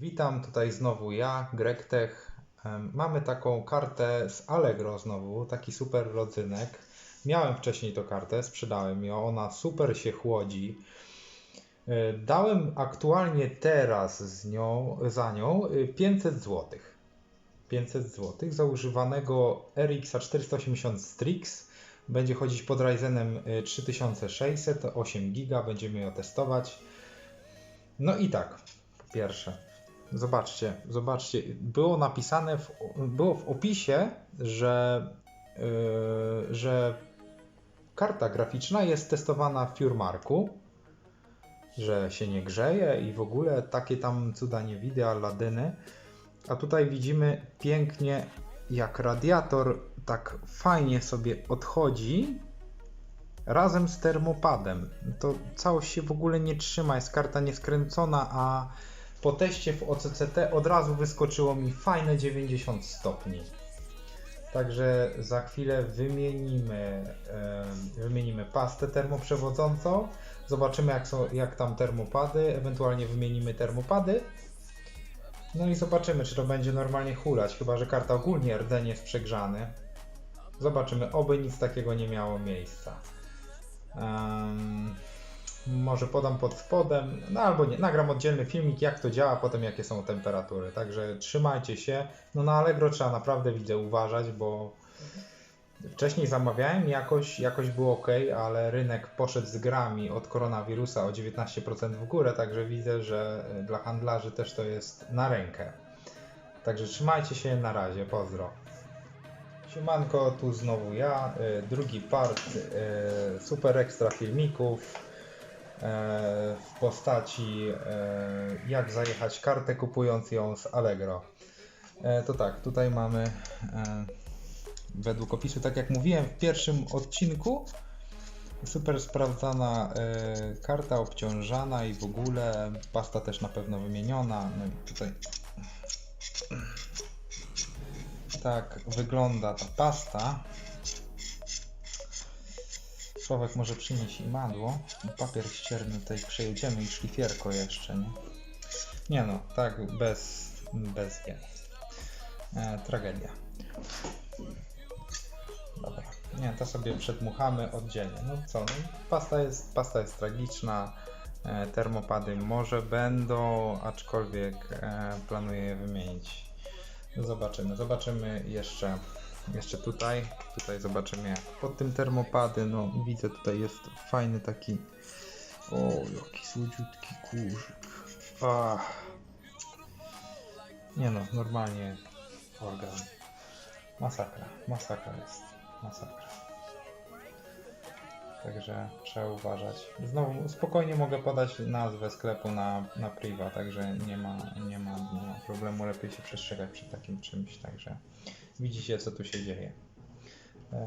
Witam tutaj znowu ja, GregTech. Mamy taką kartę z Allegro znowu, taki super rodzynek. Miałem wcześniej tą kartę, sprzedałem ją, ona super się chłodzi. E, Dałem aktualnie teraz z nią, za nią y, 500 zł. 500 zł za używanego RX 480 Strix. Będzie chodzić pod Ryzenem y, 3600, 8 GB, będziemy ją testować. No i tak, pierwsze, zobaczcie, zobaczcie, było napisane, w, było w opisie, że, yy, że karta graficzna jest testowana w Firemarku, że się nie grzeje i w ogóle takie tam cuda nie widy, Aladyny. A tutaj widzimy pięknie, jak radiator tak fajnie sobie odchodzi razem z termopadem. To całość się w ogóle nie trzyma, jest karta nieskręcona, a po teście w OCCT od razu wyskoczyło mi fajne 90 stopni. Także za chwilę wymienimy, e, wymienimy pastę termoprzewodzącą, zobaczymy jak, są, jak tam termopady, ewentualnie wymienimy termopady. No i zobaczymy, czy to będzie normalnie hulać, chyba że karta ogólnie rdzennie jest przegrzany. Zobaczymy, oby nic takiego nie miało miejsca. Może podam pod spodem, no albo nie, nagram oddzielny filmik jak to działa, potem jakie są temperatury. Także trzymajcie się. No na Allegro trzeba naprawdę widzę uważać, bo wcześniej zamawiałem jakoś, jakoś było ok, ale rynek poszedł z grami od koronawirusa o 19% w górę, także widzę, że dla handlarzy też to jest na rękę. Także trzymajcie się, na razie, pozdro. Siemanko, tu znowu ja, y, drugi part y, super ekstra filmików y, w postaci y, jak zajechać kartę kupując ją z Allegro. E, To tak, tutaj mamy według opisu, tak jak mówiłem w pierwszym odcinku, super sprawdzana karta obciążana i w ogóle pasta też na pewno wymieniona. No i tutaj tak wygląda ta pasta. Sławek może przynieść imadło. Papier ścierny tutaj przejedziemy i szlifierko jeszcze, nie? Nie no, tak bez, bez G. E, tragedia. Dobra. Nie, to sobie przedmuchamy oddzielnie. No co, no, pasta, jest, pasta jest tragiczna. E, termopady może będą, aczkolwiek e, planuję je wymienić. Zobaczymy, zobaczymy jeszcze, jeszcze tutaj. Tutaj zobaczymy jak pod tym termopady. No widzę tutaj jest fajny taki. O, jaki słodziutki kurzyk. Ach. Nie no, normalnie organ. Masakra, masakra jest. Masakra. Także trzeba uważać. Znowu spokojnie mogę podać nazwę sklepu na, na priva, także nie ma, nie, ma, problemu. Lepiej się przestrzegać przed takim czymś, także widzicie co tu się dzieje. Eee,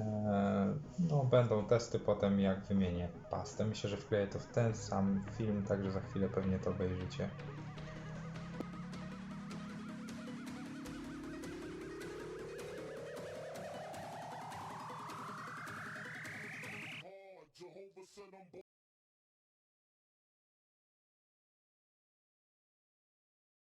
no, będą testy potem jak wymienię pastę. Myślę, że wkleję to w ten sam film, także za chwilę pewnie to obejrzycie. said I'm.